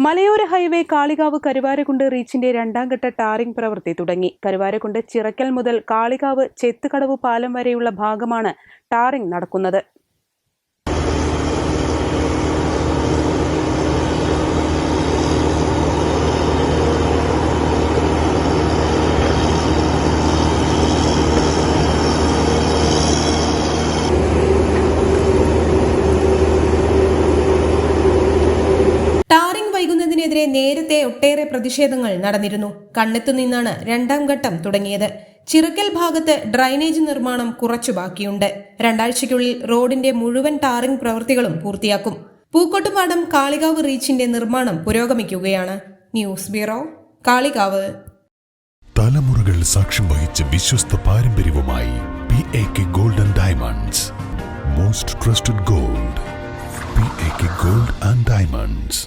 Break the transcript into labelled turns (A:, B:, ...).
A: മലയോര ഹൈവേ കാളികാവ് കരുവാരക്കുണ്ട് റീച്ചിന്റെ രണ്ടാം ഘട്ട ടാറിംഗ് പ്രവൃത്തി തുടങ്ങി. കരുവാരക്കുണ്ട് ചിറക്കൽ മുതൽ കാളികാവ് ചെത്തുകടവ് പാലം വരെയുള്ള ഭാഗമാണ് ടാറിംഗ് നടക്കുന്നത്
B: ടാറിംഗ് വൈകുന്നതിനെതിരെ നേരത്തെ ഒട്ടേറെ പ്രതിഷേധങ്ങൾ നടന്നിരുന്നു. കണ്ണെത്തു നിന്നാണ് രണ്ടാം ഘട്ടം തുടങ്ങിയത്. ചിറക്കൽ ഭാഗത്ത് ഡ്രൈനേജ് നിർമ്മാണം കുറച്ചു ബാക്കിയുണ്ട്. രണ്ടാഴ്ചയ്ക്കുള്ളിൽ റോഡിന്റെ മുഴുവൻ ടാറിംഗ് പ്രവൃത്തികളും പൂർത്തിയാക്കും. പൂക്കോട്ടുപാടം കാളികാവ് റീച്ചിന്റെ നിർമ്മാണം പുരോഗമിക്കുകയാണ്. News bureau Kalikavu.
C: തലമുറകൾ സാക്ഷ്യം വഹിച്ച വിശ്വസ്ത പാരമ്പര്യവുമായി P A K golden diamonds most trusted gold P A K gold and diamonds